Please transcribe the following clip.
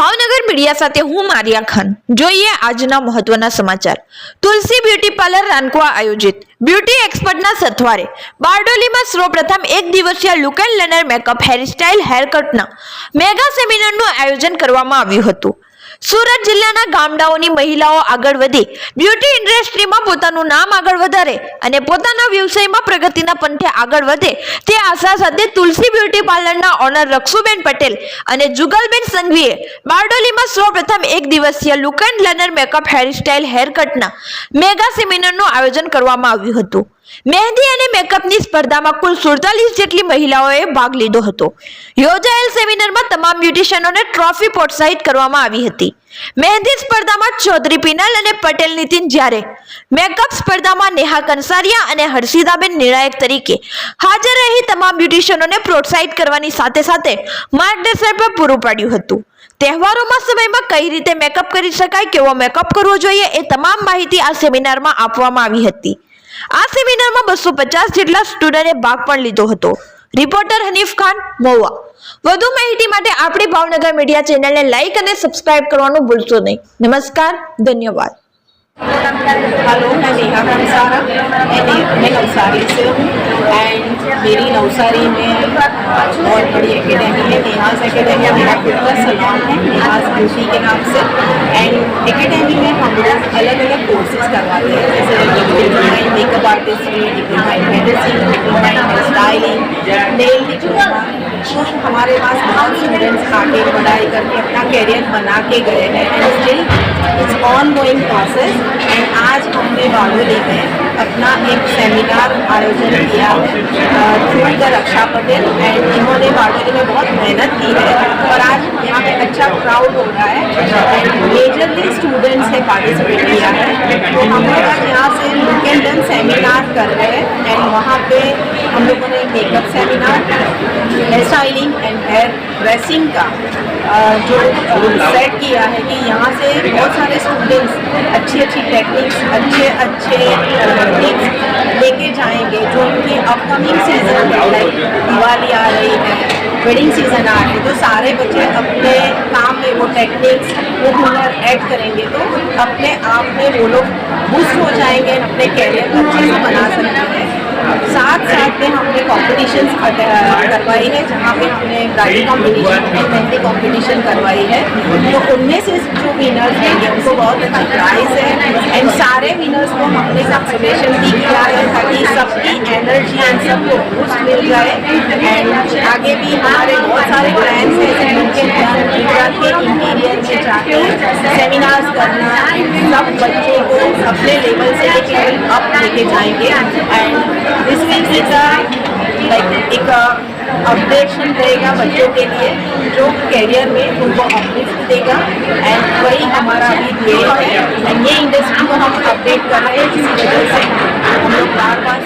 Bhavnagar media સાથે હું Maria Khan. જોઈએ આજના મહત્વના સમાચાર. તુલસી બ્યુટી પાર્લર રાનકુવા આયોજિત. બ્યુટી એક્સપર્ટના સથવારે બારડોલીમાં સર્વપ્રથમ એક દિવસીય look and learner makeup hairstyle હેરકટના mega સેમિનારનું આયોજન કરવામાં આવ્યું હતું. સુરત જિલ્લાના ગામડાઓની મહિલાઓ આગળ વધી. બ્યુટી ઇન્ડસ્ટ્રીમાં પોતાનું નામ આગળ વધારે અને પોતાના વ્યવસાયમાં પ્રગતિના પંથે આગળ વધે. તે આશા સાથે તુલસી બ્યુટી પાર્લરના ઓનર રક્ષુબેન પટેલ અને જુગલબેન સંઘવીએ બારડોલીમાં સૌપ્રથમ એક દિવસીય look and learner makeup hairstyle હેરકટના mega સેમિનારનું આયોજન કરવામાં આવ્યું હતું. મહેંદી અને મેકઅપની સ્પર્ધામાં કુલ સુડતાલીસ જેટલી મહિલાઓએ ભાગ લીધો હતો. યોજાયેલ સેમિનારમાં તમામ બ્યુટિશિયનોને ટ્રોફી પ્રોત્સાહિત કરવામાં આવી હતી. મહેંદી સ્પર્ધામાં ચૌધરી પિનલ અને પટેલ નીતિન જ્યારે મેકઅપ સ્પર્ધામાં નેહા કંસારિયા અને હર્ષિદાબેન નિર્ણાયક તરીકે હાજર રહી તમામ બ્યુટિશિયનોને પ્રોત્સાહિત કરવાની સાથે સાથે માર્ગદર્શન પણ પૂરું પાડ્યું હતું. તહેવારોમાં સમયમાં કઈ રીતે મેકઅપ કરી શકાય, કેવો મેકઅપ કરવો જોઈએ એ તમામ માહિતી આ સેમિનારમાં આપવામાં આવી હતી. આ સેમિનારમાં બસો પચાસ જેટલા સ્ટુડન્ટે ભાગ પણ લીધો હતો રિપોર્ટર હનીફ ખાન મહુવા વધુ માહિતી માટે આપણી ભાવનગર મીડિયા ચેનલને લાઈક અને સબસ્ક્રાઇબ કરવાનું ભૂલશો નહીં નમસ્કાર ધન્યવાદ हेलो मैं नेहा कंसारा मैं मैं नवसारी से हूँ एंड मेरी नवसारी में बहुत बड़ी एकेडमी है नेहाज एकेडमी मेरा खुद का सलॉन है नेहाज ब्यूटी के नाम से एकेडमी में हम लोग अलग अलग कोर्सेज करवाते हैं। जैसे diploma makeup artistry diploma in medicine diploma in styling nail तो हमारे पास बहुत स्टूडेंट्स आके पढ़ाई करके अपना करियर बना के गए हैं। And still it's ongoing process and आज हमने बारडोली में अपना एक सेमिनार आयोजन किया through the Raksha Patel and इन्होंने बारडोली में बहुत मेहनत की है। और आज यहाँ पे अच्छा क्राउड हो रहा है। एंड मेजरली स्टूडेंट्स ने पार्टिसिपेट किया है। तो हम लोग यहाँ से लुक एंड डन सेमिनार कर रहे हैं एंड वहाँ पे हम लोगों ने makeup seminar hair styling and hair dressing का जो सेट किया है कि यहाँ से बहुत सारे स्टूडेंट्स अच्छी अच्छी टेक्निक्स अच्छे अच्छे टिप्स लेके जाएँगे जो उनकी अपकमिंग सीज़न लाइक दिवाली आ रही है वेडिंग सीज़न आ रही है तो सारे बच्चे अपने काम में वो टेक्निक्स वो हुनर ऐड करेंगे तो अपने आप में वो लोग बूस्ट हो जाएँगे अपने कैरियर को अच्छे से बना सकते हैं। साथ साथ में हमने कॉम्पिटिशन करवाई है, जहाँ पे हमने गाड़ी कंपटीशन और मेहंदी कंपटीशन करवाई है। तो उनमें से जो विनर्स हैं उनको बहुत अच्छा प्राइज है। एंड सारे विनर्स को हमने कंसलेशन भी किया है, ताकि सबकी एनर्जी एंड सबको बूस्ट मिल जाए। एंड आगे भी हमारे बहुत सारे प्लान्स हैं सेमिनार्स करना, सब बच्चों को अपने लेवल से लेवल अप लेके जाएँगे। And this week is like एक अपडेशन रहेगा बच्चों के लिए, जो करियर में उनको अपलिफ्ट देगा। एंड वही हमारा अभी ध्येय है। ये इंडस्ट्री को हम अपडेट कर रहे हैं, जिसकी वजह से हम लोग बार बार